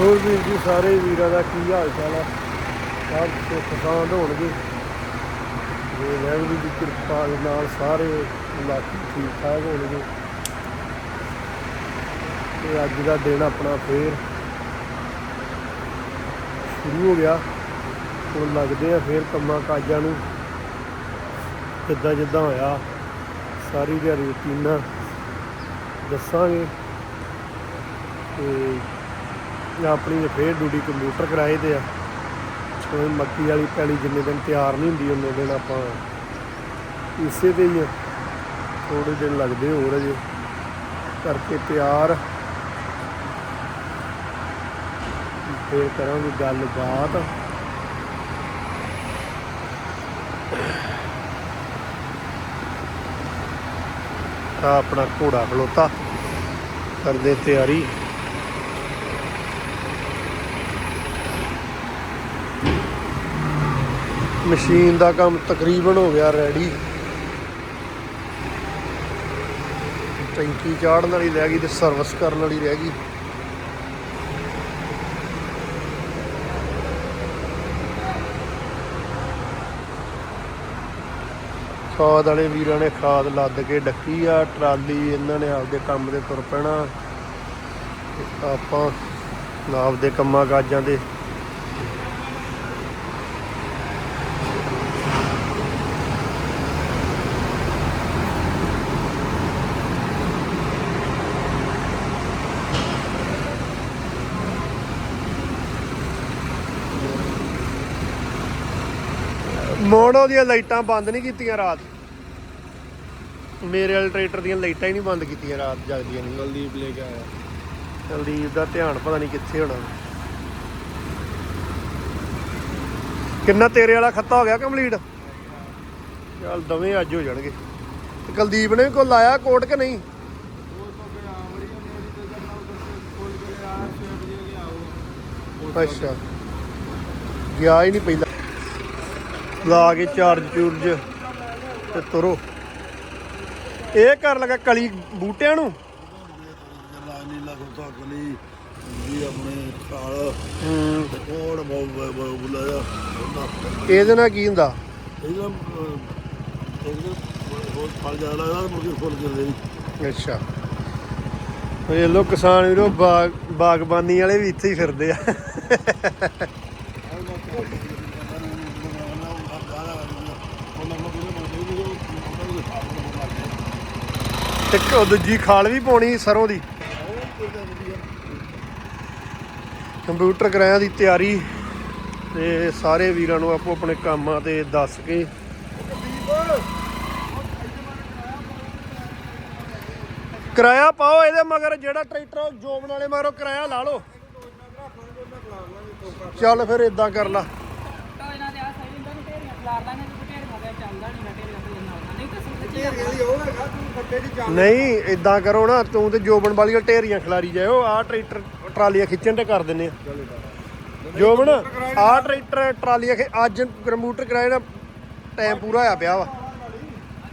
ਹੋਰ ਵੀਰ ਜੀ ਸਾਰੇ ਵੀਰਾਂ ਦਾ ਕੀ ਹਾਲ ਚਾਲ ਆ? ਸਭ ਤੋਂ ਪਸੰਦ ਹੋਣਗੇ। ਜੇ ਵਾਹਿਗੁਰੂ ਦੀ ਕਿਰਪਾ ਦੇ ਨਾਲ ਸਾਰੇ ਇਲਾਕੇ ਠੀਕ ਠਾਕ ਹੋਣਗੇ। ਤੇ ਅੱਜ ਦਾ ਦਿਨ ਆਪਣਾ ਫੇਰ ਸ਼ੁਰੂ ਹੋ ਗਿਆ। ਹੁਣ ਲੱਗਦੇ ਆ ਫੇਰ ਕੰਮਾਂ ਕਾਜਾਂ ਨੂੰ। ਕਿੱਦਾਂ ਜਿੱਦਾਂ ਹੋਇਆ, ਸਾਰੀ ਦਿਹਾੜੀ ਰੁਟੀਨਾਂ ਦੱਸਾਂਗੇ। ਤੇ ਆਪਣੀ ਫੇਰ ਡਿਊਟੀ ਕੰਪਿਊਟਰ ਕਰਾਏ ਤੇ ਆ ਕੋਈ ਮੱਕੀ ਵਾਲੀ ਪੈਲੀ ਜਿੰਨੇ ਦਿਨ ਤਿਆਰ ਨਹੀਂ ਹੁੰਦੀ, ਉਹਨੇ ਦਿਨ ਆਪਾਂ ਇਸੇ ਦੇ ਹੀ ਆ। ਥੋੜੇ ਦਿਨ ਲੱਗਦੇ ਹੋਰ ਅਜੇ। ਕਰਕੇ ਤਿਆਰ। ਫੇਰ ਕਰਾਂਗੇ ਗੱਲਬਾਤ। ਤਾਂ ਆਪਣਾ ਘੋੜਾ ਖਲੋਤਾ। ਕਰਦੇ ਤਿਆਰੀ। ਮਸ਼ੀਨ ਦਾ ਕੰਮ ਤਕਰੀਬਨ ਹੋ ਗਿਆ ਰੈਡੀ ਟੈਂਕੀ ਚਾੜਨ ਵਾਲੀ ਰਹਿ ਗਈ ਤੇ ਸਰਵਿਸ ਕਰਨ ਵਾਲੀ ਰਹਿ ਗਈ। ਖਾਦ ਵਾਲੇ ਵੀਰਾਂ ਨੇ ਖਾਦ ਲੱਦ ਕੇ ਡੱਕੀ ਆ, ਟਰਾਲੀ ਇਹਨਾਂ ਨੇ ਆਪਦੇ ਕੰਮ ਦੇ ਤੁਰ ਪੈਣਾ। ਆਪਾਂ ਆਪਦੇ ਕੰਮਾਂ ਕਾਜਾਂ ਦੇ ਮੋੜੋ ਦੀਆਂ ਲਾਈਟਾਂ ਬੰਦ ਨਹੀਂ ਕੀਤੀਆਂ ਰਾਤ। ਮੇਰੇ ਵਾਲੇ ਟਰੈਕਟਰ ਦੀਆਂ ਲਾਈਟਾਂ ਹੀ ਨਹੀਂ ਬੰਦ ਕੀਤੀਆਂ ਰਾਤ ਜਗਦੀਆਂ ਨਹੀਂ। ਕੁਲਦੀਪ ਲੈ ਕੇ ਆਇਆ। ਕੁਲਦੀਪ ਦਾ ਧਿਆਨ ਪਤਾ ਨਹੀਂ ਕਿੱਥੇ ਹੋਣਾ। ਕਿੰਨਾ ਤੇਰੇ ਵਾਲਾ ਖੱਤਾ ਹੋ ਗਿਆ ਕੰਪਲੀਟ ਚੱਲ ਦਵੇਂ ਅੱਜ ਹੋ ਜਾਣਗੇ। ਤੇ ਕੁਲਦੀਪ ਨੇ ਵੀ ਕੋਈ ਲਾਇਆ ਕੋਟ ਕਿ ਨਹੀਂ? ਅੱਛਾ। ਗਿਆ ਹੀ ਨਹੀਂ ਪਹਿਲਾਂ। ਲਾ ਕੇ ਚਾਰਜ ਚੂਰਜ ਤੇ ਤੁਰੋ। ਇਹ ਕਰ ਲਗਾ ਕਲੀ ਬੂਟਿਆਂ ਨੂੰ? ਲਾਨੀ ਲੱਗੋ ਤੱਕ ਲਈ ਜੀ ਆਪਣੇ ਖਾਲ ਹੂੰ। ਕੋੜ ਬਹੁਤ ਬੁਲਾਇਆ ਉਹਨਾਂ ਇਹਦੇ ਨਾਲ ਕੀ ਹੁੰਦਾ? ਇਹਦਾ ਇਹਦਾ ਬਹੁਤ ਫਲ ਜਾ ਲੱਗਦਾ ਮੁਰਗੇ ਫੁੱਲ ਕਰਦੇ ਨੇ ਅੱਛਾ। ਇਹ ਲੋ ਕਿਸਾਨ ਵੀਰੋ ਬਾਗ ਬਾਗਬਾਨੀ ਵਾਲੇ ਵੀ ਇੱਥੇ ਹੀ ਫਿਰਦੇ ਆ। ਤੇ ਉਹ ਦੂਜੀ ਖਾਲ ਵੀ ਪਾਉਣੀ ਸਰੋਂ ਦੀ। ਕੰਪਿਊਟਰ ਕਿਰਾਇਆ ਦੀ ਤਿਆਰੀ ਤੇ ਸਾਰੇ ਵੀਰਾਂ ਨੂੰ ਆਪੋ ਆਪਣੇ ਕੰਮਾਂ ਤੇ ਦੱਸ ਕੇ ਕਿਰਾਇਆ ਪਾਓ ਇਹਦੇ ਮਗਰ, ਜਿਹੜਾ ਟਰੈਕਟਰ ਉਹ ਜੋਬਨ ਵਾਲੇ ਮਗਰੋਂ ਕਿਰਾਇਆ ਲਾ ਲਓ। ਚੱਲ ਫਿਰ ਇਦਾਂ ਕਰ ਲਾ। ਤਾਂ ਇਹਨਾਂ ਦੇ ਆ ਸਹੀ ਹੁੰਦਾ ਨਹੀਂ ਢੇਰੀਆਂ ਖਲਾਰ ਲਾਂਗੇ ਤੇ ਢੇਰ ਹੋ ਚੱਲਦਾ ਨਹੀਂ ਮੈਂ, ਢੇਰੀਆਂ ਨਹੀਂ ਤਾਂ ਇਦਾਂ ਕਰੋ ਨਾ, ਤੂੰ ਤੇ ਜੋਬਨ ਵਾਲੀਆਂ ਢੇਰੀਆਂ ਖਿਲਾਰੀ ਜਾਇਓ ਆਹ ਟਰੈਕਟਰ ਟਰਾਲੀਆਂ ਖਿੱਚਣ ਤੇ ਕਰ ਦਿੰਨੇ ਆ। ਜੋਬਨ, ਆਹ ਟਰੈਕਟਰ ਟਰਾਲੀਆਂ ਅੱਜ ਕੰਪਿਊਟਰ ਕਰਾਏ ਨਾ ਟਾਈਮ ਪੂਰਾ ਹੋਇਆ ਪਿਆ ਵਾ।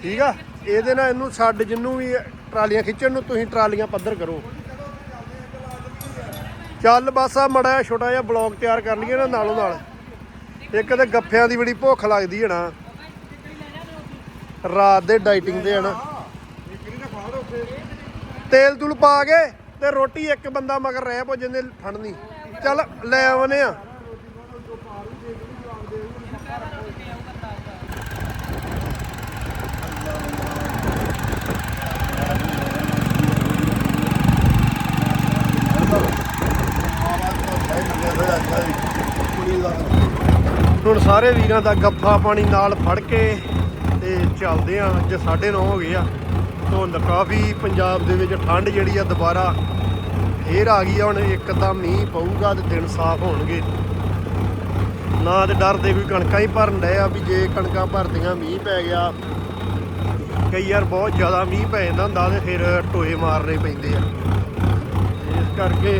ਠੀਕ ਆ? ਇਹਦੇ ਨਾਲ ਇਹਨੂੰ ਛੱਡ ਜਿੰਨੂੰ ਵੀ ਟਰਾਲੀਆਂ ਖਿੱਚਣ ਨੂੰ, ਤੁਸੀਂ ਟਰਾਲੀਆਂ ਪੱਧਰ ਕਰੋ। ਚੱਲ ਬਸ ਆ ਮੜਾ ਜਿਹਾ ਛੋਟਾ ਜਿਹਾ ਬਲੌਗ ਤਿਆਰ ਕਰ ਲਈਏ ਨਾ ਨਾਲੋਂ ਨਾਲ। ਇੱਕ ਤੇ ਗੱਫਿਆਂ ਦੀ ਬੜੀ ਭੁੱਖ ਲੱਗਦੀ ਹੈ ਨਾ। ਰਾਤ ਦੇ ਡਾਈਟਿੰਗ ਦੇ ਹੈ ਨਾ ਤੇਲ ਤੂਲ ਪਾ ਕੇ ਤੇ ਰੋਟੀ ਇੱਕ ਬੰਦਾ ਮਗਰ ਰਹਿ ਪੋ ਜਿੰਨੇ ਫੜਨੀ ਚੱਲ ਲੈ ਆਵਨੇ ਆ। ਹੁਣ ਸਾਰੇ ਵੀਰਾਂ ਦਾ ਗੱਫਾ ਪਾਣੀ ਨਾਲ ਫੜ ਕੇ ਤੇ ਚੱਲਦੇ ਆ, ਅੱਜ 9:30 ਹੋ ਗਏ ਆ। ਧੁੰਦ ਕਾਫੀ ਪੰਜਾਬ ਦੇ ਵਿੱਚ ਠੰਡ ਜਿਹੜੀ ਆ ਦੁਬਾਰਾ ਫੇਰ ਆ ਗਈ ਆ, ਹੁਣ ਇੱਕਦਮ ਮੀਂਹ ਪਊਗਾ ਤੇ ਦਿਨ ਸਾਫ਼ ਹੋਣਗੇ। ਨਾ ਤੇ ਡਰਦੇ ਵੀ ਕਣਕਾਂ ਹੀ ਭਰਨ ਡਏ ਆ ਵੀ ਜੇ ਕਣਕਾਂ ਭਰਦੀਆਂ ਮੀਂਹ ਪੈ ਗਿਆ, ਕਈ ਵਾਰ ਬਹੁਤ ਜ਼ਿਆਦਾ ਮੀਂਹ ਪੈ ਜਾਂਦਾ ਹੁੰਦਾ ਤੇ ਫਿਰ ਟੋਏ ਮਾਰਨੇ ਪੈਂਦੇ ਆ। ਇਸ ਕਰਕੇ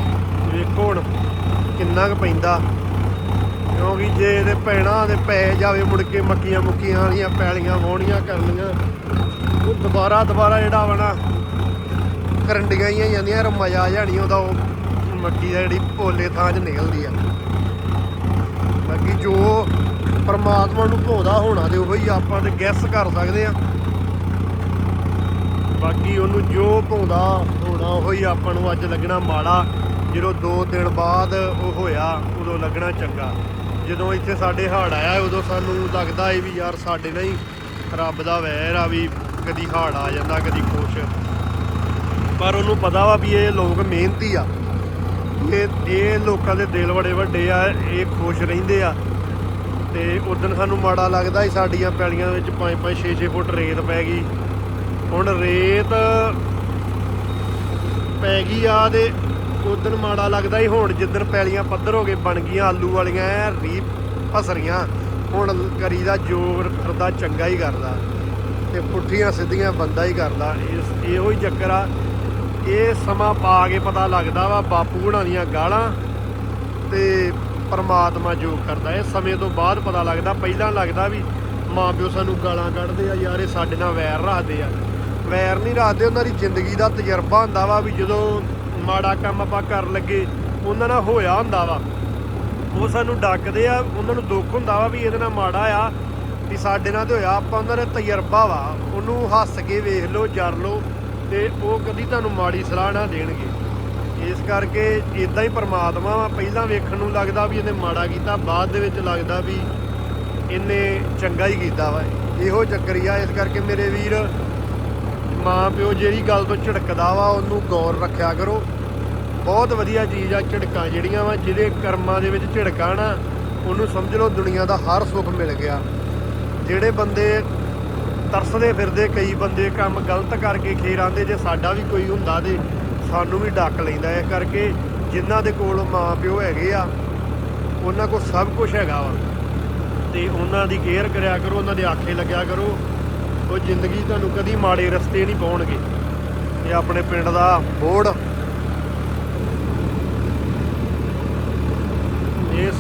ਵੇਖੋ ਹੁਣ ਕਿੰਨਾ ਕੁ ਪੈਂਦਾ। ਕਿਉਂਕਿ ਜੇ ਇਹਦੇ ਪੈਣਾ ਤੇ ਪੈ ਜਾਵੇ, ਮੁੜ ਕੇ ਮੱਕੀਆਂ ਮੁੱਕੀਆਂ ਵਾਲੀਆਂ ਪੈਲੀਆਂ ਵਾਹੁਣੀਆਂ ਕਰਨੀਆਂ। ਉਹ ਦੁਬਾਰਾ ਦੁਬਾਰਾ ਜਿਹੜਾ ਵਾ ਨਾ, ਕਰੰਡੀਆਂ ਹੀ ਜਾਂਦੀਆਂ, ਯਾਰ ਮਜ਼ਾ ਆ ਜਾਣੀ ਉਹਦਾ ਉਹ। ਮੱਕੀ ਦਾ ਜਿਹੜੀ ਭੋਲੇ ਥਾਂ 'ਚ ਨਿਕਲਦੀ ਆ। ਬਾਕੀ ਜੋ ਪਰਮਾਤਮਾ ਨੂੰ ਭੋਦਾ ਹੋਣਾ ਤੇ ਉਹੀ ਆਪਾਂ ਤੇ ਗੈਸ ਕਰ ਸਕਦੇ ਆ। ਬਾਕੀ ਉਹਨੂੰ ਜੋ ਭੋਦਾ ਹੋਣਾ ਉਹੀ ਆਪਾਂ ਨੂੰ ਅੱਜ ਲੱਗਣਾ ਮਾੜਾ। ਜਦੋਂ 2 ਦਿਨ ਬਾਅਦ ਉਹ ਹੋਇਆ, ਉਦੋਂ ਲੱਗਣਾ ਚੰਗਾ। ਜਦੋਂ ਇੱਥੇ ਸਾਡੇ ਹੜ੍ਹ ਆਇਆ, ਉਦੋਂ ਸਾਨੂੰ ਲੱਗਦਾ ਏ ਵੀ ਯਾਰ ਸਾਡੇ ਨਾਲ ਹੀ ਰੱਬ ਦਾ ਵੈਰ ਆ ਵੀ ਕਦੀ ਹੜ੍ਹ ਆ ਜਾਂਦਾ, ਕਦੀ ਕੁਛ। ਪਰ ਉਹਨੂੰ ਪਤਾ ਵਾ ਵੀ ਇਹ ਲੋਕ ਮਿਹਨਤੀ ਆ। ਇਹ ਇਹ ਲੋਕਾਂ ਦੇ ਦਿਲ ਬੜੇ ਵੱਡੇ ਆ, ਇਹ ਖੁਸ਼ ਰਹਿੰਦੇ ਆ। ਤੇ ਉਦੋਂ ਸਾਨੂੰ ਮਾੜਾ ਲੱਗਦਾ ਸੀ ਸਾਡੀਆਂ ਪੈਲੀਆਂ ਵਿੱਚ 5-5 6-6 ਫੁੱਟ ਰੇਤ ਪੈ ਗਈ। ਹੁਣ ਰੇਤ ਪੈ ਗਈ ਆ ਤੇ ਉਦੋਂ ਮਾੜਾ ਲੱਗਦਾ ਸੀ, ਹੁਣ ਜਿੱਦਣ ਪੈਲੀਆਂ ਪੱਧਰ ਹੋ ਕੇ ਬਣ ਗਈਆਂ ਆਲੂ ਵਾਲੀਆਂ, ਐ ਰੀ ਫਸਰੀਆਂ ਹੁਣ ਕਰੀਦਾ ਜੋਰ ਕਰਦਾ ਚੰਗਾ ਹੀ ਕਰਦਾ। ਤੇ ਪੁੱਠੀਆਂ ਸਿੱਧੀਆਂ ਬੰਦਾ ਹੀ ਕਰਦਾ। ਇਸ ਇਹੋ ਹੀ ਚੱਕਰ ਆ। ਇਹ ਸਮਾਂ ਪਾ ਕੇ ਪਤਾ ਲੱਗਦਾ ਵਾ, ਬਾਪੂ ਹੁਣਾਂ ਦੀਆਂ ਗਾਲਾਂ ਤੇ ਪਰਮਾਤਮਾ ਜੋ ਕਰਦਾ। ਇਹ ਸਮੇਂ ਤੋਂ ਬਾਅਦ ਪਤਾ ਲੱਗਦਾ, ਪਹਿਲਾਂ ਲੱਗਦਾ ਵੀ ਮਾਂ ਪਿਓ ਸਾਨੂੰ ਗਾਲਾਂ ਕੱਢਦੇ ਆ, ਯਾਰ ਇਹ ਸਾਡੇ ਨਾਲ ਵੈਰ ਰੱਖਦੇ ਆ। ਵੈਰ ਨਹੀਂ ਰੱਖਦੇ, ਉਹਨਾਂ ਦੀ ਜ਼ਿੰਦਗੀ ਦਾ ਤਜਰਬਾ ਹੁੰਦਾ ਵਾ ਵੀ ਜਦੋਂ ਮਾੜਾ ਕੰਮ ਆਪਾਂ ਕਰਨ ਲੱਗੇ, ਉਹਨਾਂ ਨਾਲ ਹੋਇਆ ਹੁੰਦਾ ਵਾ। ਉਹ ਸਾਨੂੰ ਡੱਕਦੇ ਆ, ਉਹਨਾਂ ਨੂੰ ਦੁੱਖ ਹੁੰਦਾ ਵਾ ਵੀ ਇਹਦੇ ਨਾਲ ਮਾੜਾ ਆ, ਵੀ ਸਾਡੇ ਨਾਲ ਤੇ ਹੋਇਆ, ਆਪਾਂ ਉਹਨਾਂ ਦਾ ਤਜਰਬਾ ਵਾ। ਉਹਨੂੰ ਹੱਸ ਕੇ ਵੇਖ ਲਓ, ਜਰ ਲਓ, ਤੇ ਉਹ ਕਦੀ ਤੁਹਾਨੂੰ ਮਾੜੀ ਸਲਾਹ ਨਾ ਦੇਣਗੇ। ਇਸ ਕਰਕੇ ਇਦਾਂ ਹੀ ਪਰਮਾਤਮਾ ਵਾ, ਪਹਿਲਾਂ ਵੇਖਣ ਨੂੰ ਲੱਗਦਾ ਵੀ ਇਹਨੇ ਮਾੜਾ ਕੀਤਾ, ਬਾਅਦ ਦੇ ਵਿੱਚ ਲੱਗਦਾ ਵੀ ਇਹਨੇ ਚੰਗਾ ਹੀ ਕੀਤਾ ਵਾ। ਇਹੋ ਚੱਕਰ ਹੀ ਆ, ਇਸ ਕਰਕੇ ਮੇਰੇ ਵੀਰ ਮਾਂ ਪਿਓ ਜਿਹੜੀ ਗੱਲ ਤੋਂ ਝਿੜਕਦਾ ਵਾ, ਉਹਨੂੰ ਗੌਰ ਰੱਖਿਆ ਕਰੋ। ਬਹੁਤ ਵਧੀਆ ਚੀਜ਼ ਆ ਝਿੜਕਾਂ ਜਿਹੜੀਆਂ ਵਾ, ਜਿਹਦੇ ਕਰਮਾਂ ਦੇ ਵਿੱਚ ਝਿੜਕਾਂ ਨਾ, ਉਹਨੂੰ ਸਮਝ ਲਓ ਦੁਨੀਆ ਦਾ ਹਰ ਸੁੱਖ ਮਿਲ ਗਿਆ। ਜਿਹੜੇ ਬੰਦੇ ਤਰਸਦੇ ਫਿਰਦੇ, ਕਈ ਬੰਦੇ ਕੰਮ ਗਲਤ ਕਰਕੇ ਖੇਰ ਆਂਦੇ ਜੇ ਸਾਡਾ ਵੀ ਕੋਈ ਹੁੰਦਾ ਤੇ ਸਾਨੂੰ ਵੀ ਡੱਕ ਲੈਂਦਾ ਇਸ ਕਰਕੇ ਜਿਨ੍ਹਾਂ ਦੇ ਕੋਲ ਮਾਂ ਪਿਓ ਹੈਗੇ ਆ, ਉਹਨਾਂ ਕੋਲ ਸਭ ਕੁਝ ਹੈਗਾ ਵਾ। ਤੇ ਉਹਨਾਂ ਦੀ ਕੇਅਰ ਕਰਿਆ ਕਰੋ, ਉਹਨਾਂ ਦੇ ਆਖੇ ਲੱਗਿਆ ਕਰੋ। ਉਹ ਜ਼ਿੰਦਗੀ ਤੁਹਾਨੂੰ ਕਦੀ ਮਾੜੇ ਰਸਤੇ ਨਹੀਂ ਪਾਉਣਗੇ। ਇਹ ਆਪਣੇ ਪਿੰਡ ਦਾ ਬੋਰਡ ਇਸ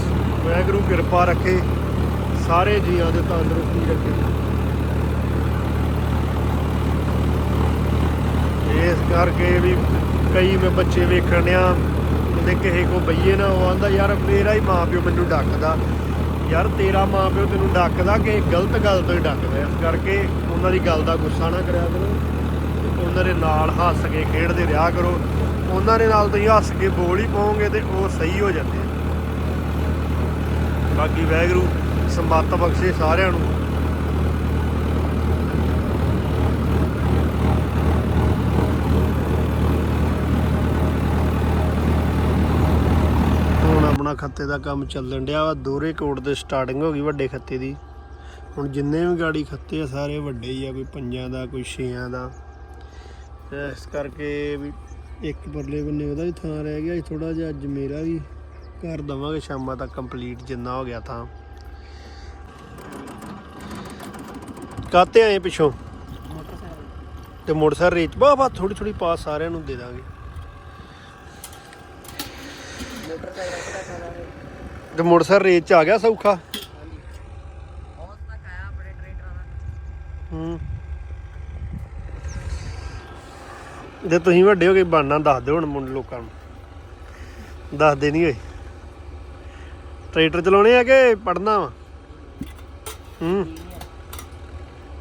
ਵਾਹਿਗੁਰੂ ਕਿਰਪਾ ਰੱਖੇ, ਸਾਰੇ ਜੀਆਂ ਦੇ ਤੰਦਰੁਸਤੀ ਰੱਖੇ। ਇਸ ਕਰਕੇ ਵੀ ਕਈ ਮੈਂ ਬੱਚੇ ਵੇਖਣ ਆ ਉਹਦੇ ਕਿਸੇ ਕੋ ਬਈਏ ਨਾ, ਉਹ ਆਂਦਾ, ਯਾਰ, ਮੇਰਾ ਹੀ ਮਾਂ ਪਿਓ ਮੈਨੂੰ ਡੱਕਦਾ। ਯਾਰ, ਤੇਰਾ ਮਾਂ ਪਿਓ ਤੈਨੂੰ ਡੱਕਦਾ ਕਿ ਗਲਤ ਗੱਲ ਤੋਂ ਹੀ ਡੱਕਦਾ। ਇਸ ਕਰਕੇ ਉਹਨਾਂ ਦੀ ਗੱਲ ਦਾ ਗੁੱਸਾ ਨਾ ਕਰਿਆ ਕਰੋ ਉਹਨਾਂ ਦੇ ਨਾਲ ਹੱਸ ਕੇ ਖੇਡਦੇ ਰਿਹਾ ਕਰੋ। ਉਹਨਾਂ ਦੇ ਨਾਲ ਤੁਸੀਂ ਹੱਸ ਕੇ ਬੋਲ ਹੀ ਪਾਓਗੇ ਤੇ ਉਹ ਸਹੀ ਹੋ ਜਾਂਦੇ ਬਾਕੀ ਵੈਗਰੂ ਸੰਮਤ ਬਖਸ਼ੇ ਸਾਰਿਆਂ ਨੂੰ। ਹੁਣ ਆਪਣਾ ਖੱਤੇ ਦਾ ਕੰਮ ਚੱਲਣ ਡਿਆ ਵਾ। ਦੋਰੇ ਕੋਟ ਦੇ ਸਟਾਰਟਿੰਗ ਹੋ ਗਈ ਵੱਡੇ ਖੱਤੇ ਦੀ। ਹੁਣ ਜਿੰਨੇ ਵੀ ਗਾੜੀ ਖੱਤੇ ਆ, ਸਾਰੇ ਵੱਡੇ ਹੀ ਆ, ਕੋਈ ਪੰਜਾਂ ਦਾ, ਕੋਈ ਛੇਆਂ ਦਾ। ਇਸ ਕਰਕੇ ਵੀ ਇੱਕ ਪਰਲੇ ਬੰਨੇ ਉਹਦਾ ਵੀ ਥਾਂ ਰਹਿ ਗਿਆ ਥੋੜਾ ਜਿਹਾ ਅੱਜ ਮੇਰਾ ਵੀ ਕਰ ਦਵਾਂਗੇ, ਸ਼ਾਮਾਂ ਤੱਕ ਕੰਪਲੀਟ ਜਿੰਨਾ ਹੋ ਗਿਆ ਥਾਂ ਕਾਤੇ ਆਏ ਪਿੱਛੋਂ? ਤੇ ਮੋਟਰਸਾਈਕਲ ਰੇਚ ਬਾ ਬਾ ਥੋੜੀ ਥੋੜੀ ਪਾਸ ਸਾਰਿਆਂ ਨੂੰ ਦੇ ਦਾਂਗੇ। ਤੇ ਮੋਟਰਸਾਈਕਲ ਰੇਚ ਚ ਆ ਗਿਆ ਸੌਖਾ। ਹੂੰ। ਜੇ ਤੁਸੀਂ ਵੱਡੇ ਹੋ ਕੇ ਬਣਨਾ, ਦੱਸ ਦਿਓ ਹੁਣ ਮੁੰਡੇ ਲੋਕਾਂ ਨੂੰ। ਦੱਸਦੇ ਨਹੀਂ ਹੋਏ। ਟਰੈਕਟਰ ਚਲਾਉਣੇ ਆ ਕਿ ਪੜਨਾ ਵਾ? ਹੂੰ।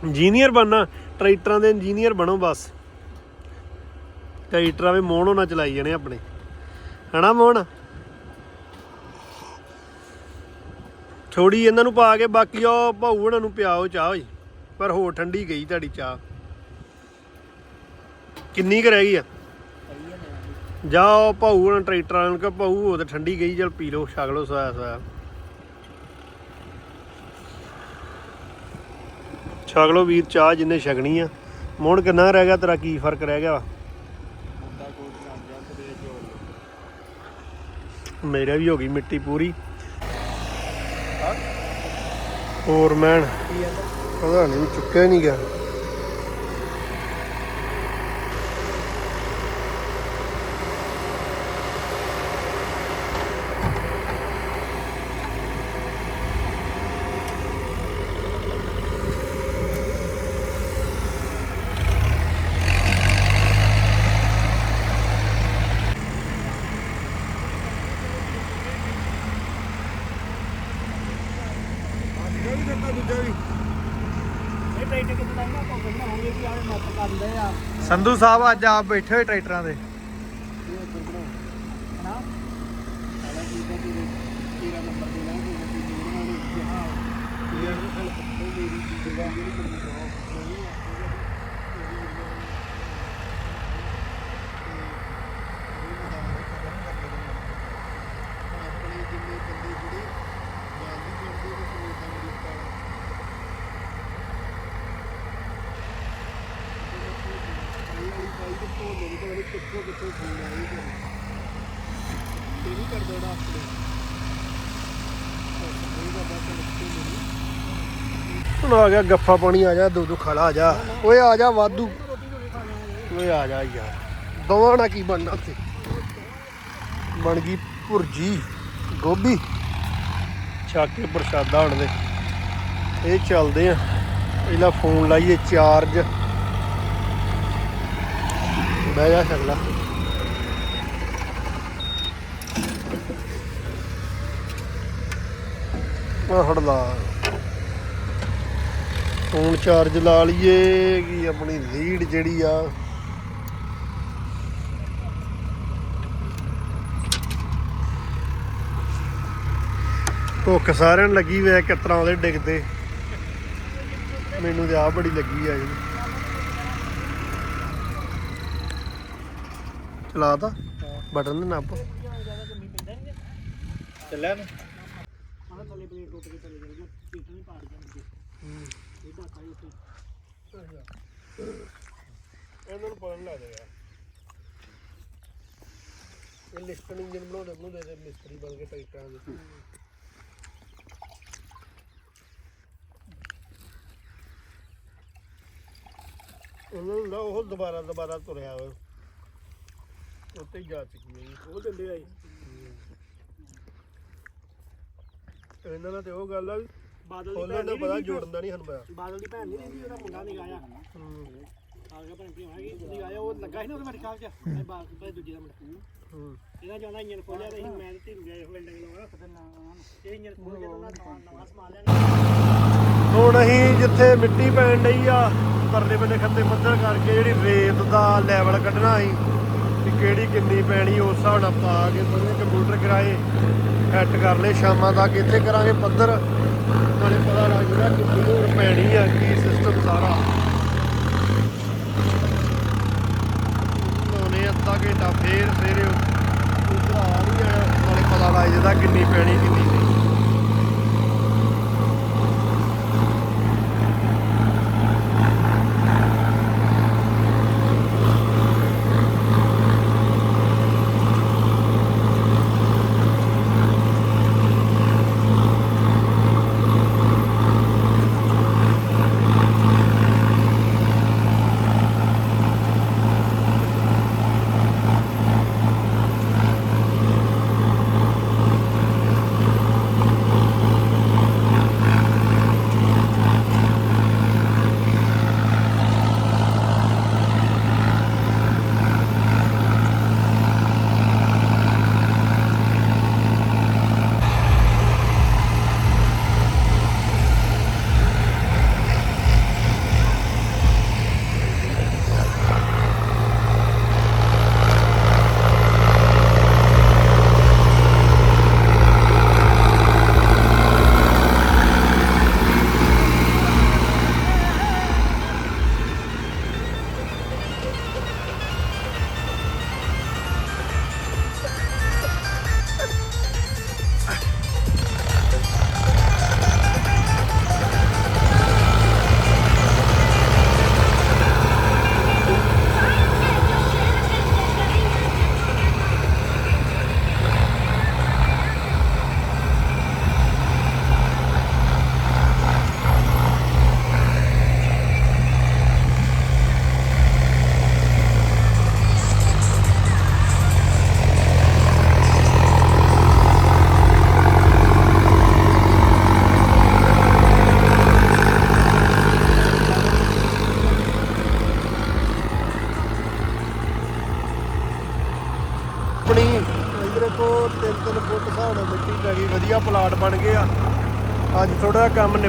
ਇੰਜੀਨੀਅਰ ਬਣਨਾ, ਟਰੈਕਟਰਾਂ ਦੇ ਇੰਜੀਨੀਅਰ ਬਣੋ ਬਸ। ਟਰੈਕਟਰਾਂ ਵੀ ਮੋਹਣ ਹੋਣਾ ਚਲਾਈ ਜਾਣੇ ਆਪਣੇ। ਹਨਾ ਮੋਹਣ? ਥੋੜੀ ਇਹਨਾਂ ਨੂੰ ਪਾ ਕੇ ਬਾਕੀ ਉਹ ਭਾਊ ਉਹਨਾਂ ਨੂੰ ਪਿਆਓ ਚਾਹ ਹੋਈ ਪਰ ਹੋਰ ਠੰਡੀ ਗਈ ਤੁਹਾਡੀ ਚਾਹ। ਕਿੰਨੀ ਕੁ ਰਹਿ ਗਈ ਆ? ਜਾਓ ਭਾਊ ਉਹਨਾਂ ਟਰੈਕਟਰ ਵਾਲਿਆਂ ਨੂੰ ਕਹੋ ਭਾਊ, ਉਹ ਤਾਂ ਠੰਡੀ ਗਈ, ਚਲ ਪੀ ਲਓ, ਛਕ ਲਓ, ਸੋਇਆ ਸੋਇਆ। ਛਕ ਲਓ ਵੀਰ, ਚਾਹ ਜਿੰਨੇ ਛਕਣੀ ਆ। ਮੋਹਣ ਕਿੰਨਾ ਰਹਿ ਗਿਆ, ਤੇਰਾ ਕੀ ਫ਼ਰਕ ਰਹਿ ਗਿਆ ਵਾ? ਵੀ ਹੋ ਗਈ ਮਿੱਟੀ ਪੂਰੀ। ਹੋਰ ਮੈਨ ਪਤਾ ਨਹੀਂ ਚੁੱਕਿਆ ਨਹੀਂ ਗਿਆ ਸੰਧੂ ਸਾਹਿਬ ਅੱਜ ਆਪ ਬੈਠੇ ਹੋਏ ਟਰੈਕਟਰਾਂ ਦੇ ਤੇਰਾ ਨੰਬਰ ਦੇ ਲਾਂਗੇ ਕੋਈ ਦੂਰ ਨਾ ਹੋਵੇ ਹਾਂ ਯਾਰ ਨੂੰ ਮੇਰੀ ਜਿਹੜੀ ਕਰਨੀ ਨਹੀਂ ਆਪਣੇ ਜਿੰਨੇ ਬੰਦੇ ਜਿਹੜੇ ਜਾਂਦੀ ਕਰਦੇ ਨੇ ਕਮੇਟਾ ਮਰੀਤਾ ਇਹ ਵਾਲੀ ਪਾਈ ਤੇ ਪਤਾ ਨਹੀਂ ਕਿੱਥੋਂ ਕਿੱਥੋਂ ਫੋਨ ਆਈ ਤੇ ਇਹ ਨਹੀਂ ਕਰ ਦੇਣਾ ਆਪਣੇ। ਇਹ ਦਾ ਬਸ ਨਹੀਂ ਹੁਣ ਆ ਗਿਆ, ਗੱਫਾ ਪਾਣੀ ਆ ਜਾ, ਦੋ ਦੋ ਖਾਲਾ ਆ ਜਾ। ਓਏ ਆ ਜਾ, ਵਾਧੂ। ਓਏ ਆ ਜਾ ਯਾਰ। ਦੋਵਾਂ ਨਾਲ ਕੀ ਬਣਨਾ ਉੱਥੇ? ਬਣ ਗਈ ਭੁਰਜੀ, ਗੋਭੀ। ਛੱਕ ਕੇ ਪ੍ਰਸ਼ਾਦਾ ਹੁਣ ਦੇ। ਇਹ ਚੱਲਦੇ ਆ। ਪਹਿਲਾਂ ਫੋਨ ਲਾਈਏ, ਚਾਰਜ। ਬਹਿ ਜਾ ਛਗਲਾ ਆ ਹੜ ਫੋਨ ਚਾਰਜ ਲਾ ਲਈਏ ਕਿ ਆਪਣੀ ਲੀਡ ਜਿਹੜੀ ਆ। ਭੁੱਖ ਸਾਰਿਆਂ ਨੂੰ ਲੱਗੀ ਵੇ ਕਿਸ ਤਰ੍ਹਾਂ ਉਹਦੇ ਡਿੱਗਦੇ। ਮੈਨੂੰ ਤੇ ਆ ਬੜੀ ਲੱਗੀ ਆ ਜੀ। ਚਲਾ ਤਾ ਬਟਨ ਦੇ ਨੱਪ। ਚੱਲਿਆ ਨੂੰ। ਆਹ ਥੱਲੇ ਪਲੇਟ ਟੁੱਟ ਕੇ ਚਲੇ ਜਾਊਗਾ ਪੀਠ ਨਹੀਂ ਪਾੜ ਜਾਂਦੀ ਇਹ ਤਾਂ ਕਾਈ ਉੱਤੇ ਇਹਨਾਂ ਨੂੰ ਪੜਨ ਲੱਗ ਗਿਆ ਇਹ ਲਿਸਟਨ ਇੰਜਨ ਬਣਾਉਂਦੇ ਬਣਾਉਂਦੇ ਤੇ ਮਿਸਤਰੀ ਬਣ ਕੇ ਟਾਈਟਾਂ ਦੇ। ਉਹਨਾਂ ਨੂੰ ਲਾ ਉਹ ਦੁਬਾਰਾ ਦੁਬਾਰਾ ਤੁਰਿਆ ਹੋਇਆ। ਉੱਤੇ ਹੀ ਜਾ ਚੁੱਕੀ ਹੈ ਜੀ। ਉਹ ਦਿੰਦੇ ਆਈ ਇਹਨਾਂ ਨਾਲ ਤੇ ਉਹ ਗੱਲ ਆ ਵੀ ਬਾਦਲ ਦੀ ਖੋਲਣ ਭੈਣ ਦਾ ਨਹੀਂ ਪਤਾ ਰਹਿੰਦੀ ਜੋੜਨ ਦਾ ਨਹੀਂ ਸਾਨੂੰ ਪਤਾ। ਬਾਦਲ ਦੀ ਭੈਣ ਨਹੀਂ ਰਹਿੰਦੀ ਉਹਦਾ ਮੁੰਡਾ ਨਹੀਂ ਗਾਇਆ ਹੂੰ। ਆ ਗਿਆ ਭੈਣ ਕੀ ਹੋਏਗੀ ਉਹਦੀ ਗਾਇਆ ਉਹ ਲੱਗਾ ਸੀ ਨਾ ਉਹਦੇ ਮੇਰੇ ਖਿਆਲ ਚ। ਇਹ ਬਾਦ ਭਾਈ ਦੂਜੇ ਦਾ ਮੁੰਡਾ। ਹੂੰ। ਇਹਦਾ ਜਾਂਦਾ ਇੰਜਨ ਖੋਲਿਆ ਤੇ ਅਸੀਂ ਮੈਂ ਤੇ ਗਏ ਵੈਲਡਿੰਗ ਲਾਉਣਾ। ਇਹ ਇੰਜਨ ਖੋਲ ਕੇ ਉਹਨਾਂ ਨਵਾਂ ਨਵਾਂ ਸਮਾਨ ਲਿਆ ਹੁਣ ਅਸੀਂ ਜਿੱਥੇ ਮਿੱਟੀ ਪੈਣ ਡਈ ਆ ਪਰਲੇ ਬੰਨੇ ਖੱਤੇ ਪੱਧਰ ਕਰਕੇ ਜਿਹੜੀ ਰੇਤ ਦਾ ਲੈਵਲ ਕੱਢਣਾ ਸੀ ਕਿ ਕਿਹੜੀ ਕਿੰਨੀ ਪੈਣੀ, ਉਸ ਹਿਸਾਬ ਨਾਲ ਪਾ ਕੇ ਬੰਨੇ ਕੰਪਿਊਟਰ ਕਰਾਏ ਸੈੱਟ ਕਰ ਲਏ, ਸ਼ਾਮਾਂ ਤੱਕ ਇੱਥੇ ਕਰਾਂਗੇ ਪੱਧਰ। ਨਾਲੇ ਪਤਾ ਲੱਗ ਜੂਗਾ ਕਿੰਨੀ ਹੋਰ ਪੈਣੀ ਆ, ਕੀ ਸਿਸਟਮ ਸਾਰਾ। ਲਾਉਣੇ ਅੱਧਾ ਘੰਟਾ, ਫੇਰ ਸਵੇਰੇ ਉੱਧਰ ਆ ਨਹੀਂ ਆਇਆ ਨਾਲੇ ਪਤਾ ਲੱਗ ਜਾਂਦਾ ਕਿੰਨੀ ਪੈਣੀ, ਕਿੰਨੀ ਨਹੀਂ।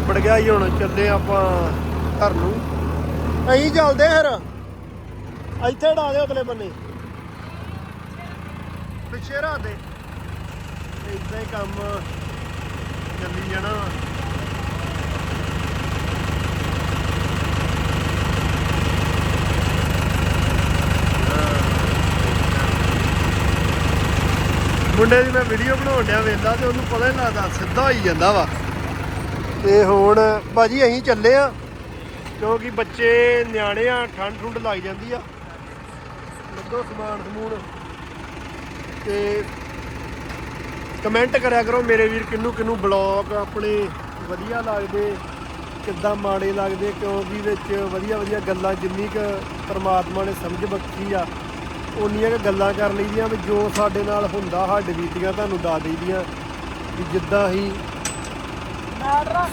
ਨਿਬੜ ਗਿਆ ਹੀ ਹੁਣ ਚੱਲੇ ਆਪਾਂ ਘਰ ਨੂੰ। ਅਸੀਂ ਚੱਲਦੇ ਫਿਰ। ਇੱਥੇ ਢਾ ਦੇ ਅਗਲੇ ਬੰਨੇ। ਪਿੱਛੇ ਰੱਖ ਦੇ। ਇਦਾਂ ਹੀ ਕੰਮ ਚੱਲੀ ਜਾਣਾ। ਮੁੰਡੇ ਦੀ ਮੈਂ ਵੀਡੀਓ ਬਣਾਉਣ ਡਿਆ ਵੇਂਦਾ ਤੇ ਉਹਨੂੰ ਪਤਾ ਹੀ ਨਹੀਂ ਲੱਗਦਾ ਸਿੱਧਾ ਹੋਈ ਜਾਂਦਾ ਵਾ। ਤੇ ਹੁਣ ਭਾਜੀ ਅਸੀਂ ਚੱਲੇ ਆ, ਕਿਉਂਕਿ ਬੱਚੇ ਨਿਆਣੇ ਆ, ਠੰਡ ਠੁੰਡ ਲੱਗ ਜਾਂਦੀ ਆ। ਲੱਦੋ ਸਮਾਨ ਸਮੂਨ। ਤੇ ਕਮੈਂਟ ਕਰਿਆ ਕਰੋ ਮੇਰੇ ਵੀਰ, ਕਿੰਨੂੰ ਕਿੰਨੂੰ ਬਲੌਗ ਆਪਣੇ ਵਧੀਆ ਲੱਗਦੇ, ਕਿੱਦਾਂ ਮਾੜੇ ਲੱਗਦੇ, ਕਿਉਂਕਿ ਵਿੱਚ ਵਧੀਆ ਵਧੀਆ ਗੱਲਾਂ, ਜਿੰਨੀ ਕੁ ਪਰਮਾਤਮਾ ਨੇ ਸਮਝ ਬਖਸ਼ੀ ਆ, ਉਨੀਆਂ ਕੁ ਗੱਲਾਂ ਕਰ ਲਈਦੀਆਂ ਵੀ ਜੋ ਸਾਡੇ ਨਾਲ ਹੁੰਦਾ, ਸਾਡੇ ਬੀਤੀਆਂ ਤੁਹਾਨੂੰ ਦੱਸ ਦਈਦੀਆਂ ਵੀ ਜਿੱਦਾਂ ਹੀ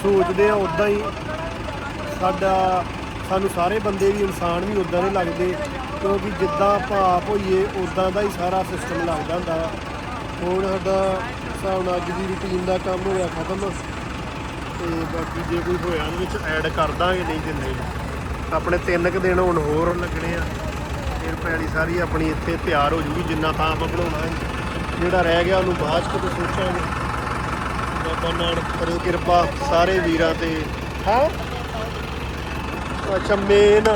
ਸੋਚਦੇ ਆ ਉਦਾਂ ਹੀ। ਸਾਡਾ, ਸਾਨੂੰ ਸਾਰੇ ਬੰਦੇ ਵੀ ਇਨਸਾਨ ਵੀ ਉਦਾਂ ਦੇ ਲੱਗਦੇ, ਕਿਉਂਕਿ ਜਿੱਦਾਂ ਭਾਪ ਹੋਈਏ ਉਦਾਂ ਦਾ ਹੀ ਸਾਰਾ ਸਿਸਟਮ ਲੱਗਦਾ ਹੁੰਦਾ ਵਾ ਹੁਣ ਸਾਡਾ ਹਿਸਾਬ ਨਾਲ ਅੱਜ ਦੀ ਰੁਟੀਨ ਦਾ ਕੰਮ ਹੋ ਗਿਆ ਖਤਮ। ਤੇ ਬਾਕੀ ਜੇ ਕੋਈ ਹੋਇਆ ਉਹਦੇ ਵਿੱਚ ਐਡ ਕਰ ਦਾਂਗੇ, ਨਹੀਂ ਤੇ ਨਹੀਂ। ਆਪਣੇ ਤਿੰਨ ਕੁ ਦਿਨ ਹੁਣ ਹੋਰ ਲੱਗਣੇ ਆ। ਫਿਰ ਪੈਲੀ ਸਾਰੀ ਆਪਣੀ ਇੱਥੇ ਤਿਆਰ ਹੋ ਜੂਗੀ, ਜਿੰਨਾ ਥਾਂ ਆਪਾਂ ਬਣਾਉਣਾ ਹੈ। ਜਿਹੜਾ ਰਹਿ ਗਿਆ, ਉਹਨੂੰ ਬਾਅਦ ਚ ਕਦੇ ਸੋਚਾਂਗੇ। ਬਾਬਾ ਨਾਨਕ ਕਰੇ ਕਿਰਪਾ ਸਾਰੇ ਵੀਰਾਂ ਤੇ। ਹਾਂ? ਅੱਛਾ ਮੇਨ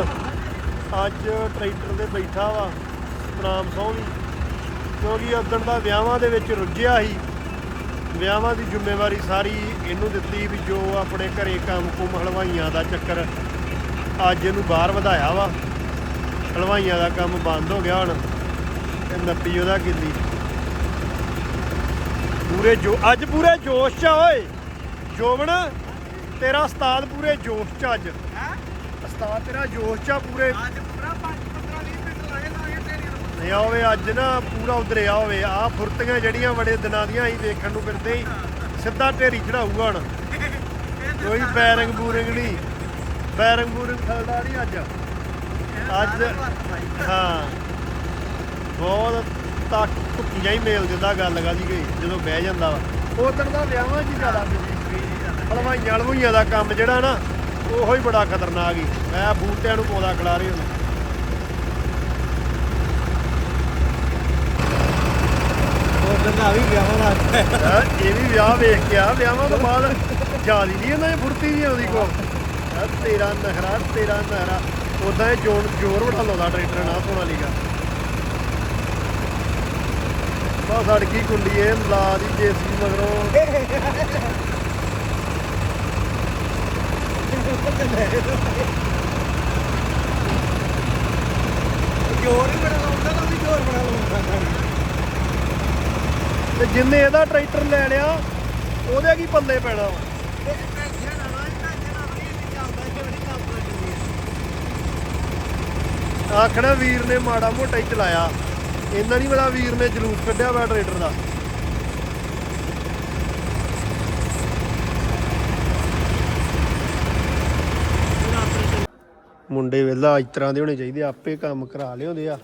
ਅੱਜ ਟਰੈਕਟਰ ਤੇ ਬੈਠਾ ਵਾ ਸਿੰਘ ਵੀ ਕਿਉਂਕਿ ਉਦੋਂ ਦਾ ਵਿਆਹਾਂ ਦੇ ਵਿੱਚ ਰੁੱਝਿਆ ਸੀ। ਵਿਆਹਾਂ ਦੀ ਜ਼ਿੰਮੇਵਾਰੀ ਸਾਰੀ ਇਹਨੂੰ ਦਿੱਤੀ ਵੀ ਜੋ ਆਪਣੇ ਘਰੇ ਕੰਮ ਕੁਮ ਹਲਵਾਈਆਂ ਦਾ ਚੱਕਰ ਅੱਜ ਇਹਨੂੰ ਬਾਹਰ ਵਧਾਇਆ ਵਾ। ਹਲਵਾਈਆਂ ਦਾ ਕੰਮ ਬੰਦ ਹੋ ਗਿਆ ਹੁਣ ਤੇ ਨੱਪੀ ਉਹਦਾ ਗਿੱਲੀ। ਪੂਰੇ ਜੋ ਅੱਜ ਪੂਰੇ ਜੋਸ਼ ਚ ਆ ਓਏ। ਜੋਬਨ ਤੇਰਾ ਉਸਤਾਦ ਪੂਰੇ ਜੋਸ਼ ਚ ਅੱਜ। ਉਸਤਾਦ ਤੇਰਾ ਜੋਸ਼ ਚ ਆ ਪੂਰੇ। ਅੱਜ ਪੂਰਾ 5 15 20 ਮਿੰਟ ਲਾਏ ਲਾਏ ਤੇਰੀ ਨਹੀਂ ਆ ਹੋਵੇ ਅੱਜ ਨਾ ਪੂਰਾ ਉਧਰਿਆ ਹੋਵੇ। ਆ ਫੁਰਤੀਆਂ ਜਿਹੜੀਆਂ ਬੜੇ ਦਿਨਾਂ ਦੀਆਂ ਅਸੀਂ ਵੇਖਣ ਨੂੰ ਮਿਲਦੇ ਹੀ ਸਿੱਧਾ ਢੇਰੀ ਚੜਾਊਗਾ ਹੁਣ। ਕੋਈ ਬੈਰਿੰਗ ਬੂਰਿੰਗ ਨਹੀਂ। ਬੈਰਿੰਗ ਬੂਰਿੰਗ ਥਲਦਾ ਨਹੀਂ ਅੱਜ। ਅੱਜ ਹਾਂ। ਬਹੁਤ ਤੱਕ ਧੁੱਕੀਆਂ ਹੀ ਮੇਲ ਦਿੰਦਾ ਗੱਲ ਗਾਦੀ ਗਈ ਜਦੋਂ ਬਹਿ ਜਾਂਦਾ ਵਾ। ਉਦੋਂ ਦਾ ਵਿਆਹਾਂ ਹੀ ਜ਼ਿਆਦਾ ਹਲਵਾਈਆਂ ਹਲਵਾਈਆਂ ਦਾ ਕੰਮ ਜਿਹੜਾ ਨਾ ਉਹੋ ਹੀ ਬੜਾ ਖਤਰਨਾਕ ਹੀ ਮੈਂ ਬੂਟਿਆਂ ਨੂੰ ਪੌਦਾ ਖਿਲਾ ਰਹੀ ਹੁਣ ਉਹ ਦਿਨ ਆ ਵੀ ਹੋਣਾ ਯਾਰ ਇਹ ਵੀ ਵਿਆਹ ਵੇਖ ਕੇ ਆ। ਵਿਆਹਾਂ ਤੋਂ ਬਾਅਦ ਜਾਦੀ ਨਹੀਂ ਇਹਨਾਂ ਦੀ ਫੁਰਤੀ ਨਹੀਂ ਆਉਂਦੀ ਕੋ ਯਾਰ ਤੇਰਾ ਨਖਰਾ ਤੇਰਾ ਨਖਰਾ। ਉਦਾਂ ਇਹ ਜੋਰ ਜੋਰ ਬੜਾ ਲਾਉਂਦਾ ਟਰੈਕਟਰ ਨਾ ਸੋਨਾ ਲੀਗਾ ਬਾ ਸੜਕੀ ਕੁੰਡੀ ਇਹ ਲਾ ਦੀ ਜੇਸੀ ਮਗਰੋਂ। ਜੋਰ ਹੀ ਬੜਾ ਲਾਉਂਦਾ ਤਾਂ ਵੀ ਜੋਰ ਬੜਾ ਲਾਉਂਦਾ। ਤੇ ਜਿੰਨੇ ਇਹਦਾ ਟਰੈਕਟਰ ਲੈ ਲਿਆ ਉਹਦੇ ਕੀ ਪੱਲੇ ਪੈਣਾ? ਆਖਣਾ ਵੀਰ ਨੇ ਮਾੜਾ ਮੋਟਾ ਹੀ ਚਲਾਇਆ। ਇੰਨਾ ਨਹੀਂ ਬੜਾ ਵੀਰ ਨੇ ਜਲੂਸ ਕੱਢਿਆ ਵਾ ਟਰੈਕਟਰ ਦਾ। ਮੁੰਡੇ ਵੇਲਾ ਇਸ ਤਰ੍ਹਾਂ ਦੇ ਹੋਣੇ ਚਾਹੀਦੇ ਆਪੇ ਕੰਮ ਕਰਾ ਲਿਆਉਂਦੇ ਆ।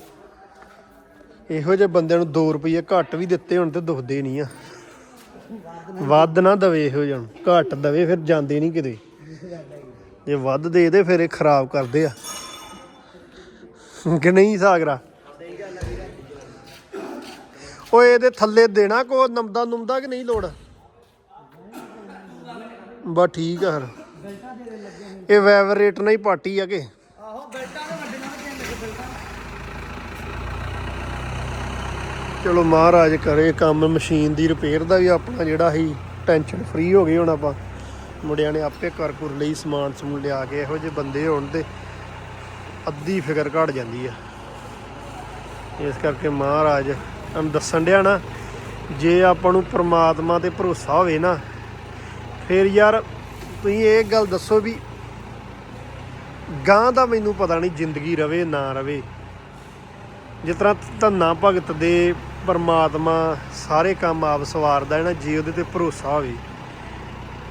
ਇਹੋ ਜਿਹੇ ਬੰਦਿਆਂ ਨੂੰ 2 ਰੁਪਏ ਘੱਟ ਵੀ ਦਿੱਤੇ ਹੁਣ ਤੇ ਦੁਖਦੇ ਨਹੀਂ ਆ। ਵੱਧ ਨਾ ਦਵੇ ਇਹੋ ਜਿਹੇ ਨੂੰ, ਘੱਟ ਦਵੇ ਫਿਰ ਜਾਂਦੇ ਨਹੀਂ ਕਿਤੇ। ਜੇ ਵੱਧ ਦੇ ਦੇ ਫਿਰ ਇਹ ਖਰਾਬ ਕਰਦੇ ਆ। ਕਿ ਨਹੀਂ ਸਾਗਰਾ? ਓਏ ਇਹਦੇ ਥੱਲੇ ਦੇਣਾ ਕੋ ਨਮਦਾ ਨੁਮਦਾ ਕਿ ਨਹੀਂ ਲੋੜ? ਬਸ ਠੀਕ ਆ ਫਿਰ। ਇਹ ਵੈਵਰੇਟ ਨਾਲ ਹੀ ਪਾਟੀ ਆ ਕਿ। ਆਹੋ ਬੈਲਟਾਂ ਦੇ ਵੱਡੇ ਨਾਲ ਕਿੰਨੇ ਬੈਲਟਾਂ। ਚਲੋ ਮਹਾਰਾਜ ਕਰੇ ਕੰਮ ਮਸ਼ੀਨ ਦੀ ਰਿਪੇਅਰ ਦਾ ਵੀ ਆਪਣਾ ਜਿਹੜਾ ਸੀ ਟੈਨਸ਼ਨ ਫ੍ਰੀ ਹੋ ਗਏ ਹੁਣ ਆਪਾਂ। ਮੁੰਡਿਆਂ ਨੇ ਆਪੇ ਕਰ ਕੁਰ ਲਈ ਸਮਾਨ ਸਮੂਨ ਲਿਆ ਕੇ ਇਹੋ ਜਿਹੇ ਬੰਦੇ ਹੋਣ ਤੇ ਅੱਧੀ ਫਿਕਰ ਘਟ ਜਾਂਦੀ ਆ। ਇਸ ਕਰਕੇ ਮਹਾਰਾਜ ਤੁਹਾਨੂੰ ਦੱਸਣ ਡਿਆ ਨਾ, ਜੇ ਆਪਾਂ ਨੂੰ ਪ੍ਰਮਾਤਮਾ ਤੇ ਭਰੋਸਾ ਹੋਵੇ ਨਾ, ਫਿਰ ਯਾਰ ਤੁਸੀਂ ਇਹ ਗੱਲ ਦੱਸੋ ਵੀ ਗਾਂ ਦਾ ਮੈਨੂੰ ਪਤਾ ਨਹੀਂ ਜ਼ਿੰਦਗੀ ਰਵੇ ਨਾ ਰਵੇ। ਜਿਸ ਤਰ੍ਹਾਂ ਧੰਨਾ ਭਗਤ ਦੇ ਪਰਮਾਤਮਾ ਸਾਰੇ ਕੰਮ ਆਪ ਸਵਾਰਦਾ ਹੈ ਨਾ, ਜੇ ਉਹਦੇ ਤੇ ਭਰੋਸਾ ਹੋਵੇ,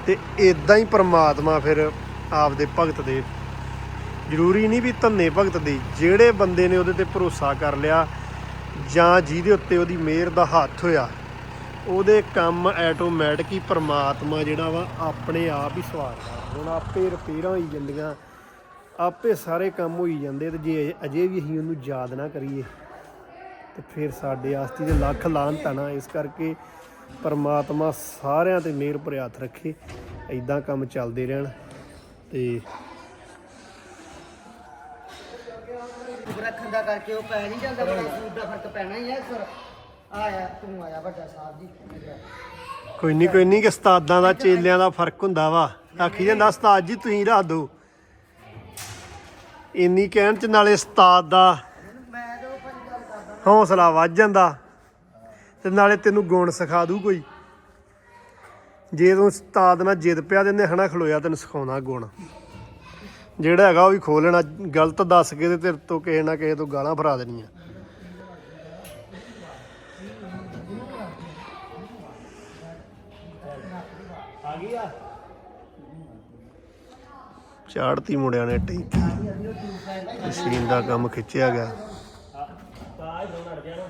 ਤੇ ਇਦਾਂ ਹੀ ਪਰਮਾਤਮਾ ਫਿਰ ਆਪਦੇ ਭਗਤ ਦੇ। ਜ਼ਰੂਰੀ ਨਹੀਂ ਵੀ ਧੰਨੇ ਭਗਤ ਦੇ, ਜਿਹੜੇ ਬੰਦੇ ਨੇ ਉਹਦੇ ਤੇ ਭਰੋਸਾ ਕਰ ਲਿਆ ਜਾਂ ਜਿਹਦੇ ਉੱਤੇ ਉਹਦੀ ਮਿਹਰ ਦਾ ਹੱਥ ਹੋਇਆ, ਉਹਦੇ ਕੰਮ ਆਟੋਮੈਟਿਕ ਹੀ ਪ੍ਰਮਾਤਮਾ ਜਿਹੜਾ ਵਾ ਆਪਣੇ ਆਪ ਹੀ ਸਵਾਰਦਾ ਹੁਣ ਆਪੇ ਰਿਪੇਅਰਾਂ ਹੋਈ ਜਾਂਦੀਆਂ, ਆਪੇ ਸਾਰੇ ਕੰਮ ਹੋਈ ਜਾਂਦੇ ਤੇ ਜੇ ਅਜੇ ਵੀ ਅਸੀਂ ਉਹਨੂੰ ਯਾਦ ਨਾ ਕਰੀਏ, ਤੇ ਫਿਰ ਸਾਡੇ ਆਸਤੀ ਦੇ ਲੱਖ ਲਾਹਨਤ ਆ ਨਾ, ਇਸ ਕਰਕੇ ਪਰਮਾਤਮਾ ਸਾਰਿਆਂ ਤੇ ਮਿਹਰ ਭਰਿਆ ਹੱਥ ਰੱਖੇ ਐਦਾਂ ਕੰਮ ਚੱਲਦੇ ਰਹਿਣ ਤੇ ਰੱਖਣ ਦਾ ਕਰਕੇ ਉਹ ਪੈ ਨਹੀਂ ਜਾਂਦਾ, ਬੜਾ ਸੂਟ ਦਾ ਫ਼ਰਕ ਪੈਣਾ ਹੀ ਹੈ ਸਰ ਆਇਆ, ਤੂੰ ਆਇਆ ਵੱਡਾ ਸਾਹਿਬ ਜੀ। ਕੋਈ ਨਹੀਂ ਕੋਈ ਨਹੀਂ ਕਿ ਉਸਤਾਦਾਂ ਦਾ, ਚੇਲਿਆਂ ਦਾ ਫ਼ਰਕ ਹੁੰਦਾ ਵਾ। ਆਖੀ ਜਾਂਦਾ, ਉਸਤਾਦ ਜੀ, ਤੁਸੀਂ ਰੱਖ ਦਿਓ ਇੰਨੀ ਕਹਿਣ ਚ ਨਾਲੇ ਉਸਤਾਦ ਦਾ ਹੌਸਲਾ ਵੱਧ ਜਾਂਦਾ। ਤੇ ਨਾਲੇ ਤੈਨੂੰ ਗੁਣ ਸਿਖਾ ਦੂ ਕੋਈ। ਜੇ ਤੂੰ ਉਸਤਾਦ ਨਾਲ ਜਿੱਦ ਪਿਆ ਦਿੰਦੇ ਹਨਾ ਖਲੋਇਆ, ਤੈਨੂੰ ਸਿਖਾਉਣਾ ਗੁਣ। ਜਿਹੜਾ ਹੈਗਾ ਉਹ ਵੀ ਖੋਲ ਲੈਣਾ, ਗਲਤ ਦੱਸ ਕੇ ਤੇ ਤੇਰੇ ਤੋਂ ਕਿਸੇ ਨਾ ਕਿਸੇ ਤੋਂ ਗਾਲਾਂ ਫਰਾ ਦੇਣੀਆਂ। ਆ ਗਈ ਆ ਚਾੜਤੀ ਮੁੰਡਿਆਂ ਨੇ ਟੈਂਕੀ ਮਸ਼ੀਨ ਦਾ ਕੰਮ ਖਿੱਚਿਆ ਗਿਆ। ਤਾਂ ਇਹ ਦੋਨ ਅੜ ਜਾਣਾ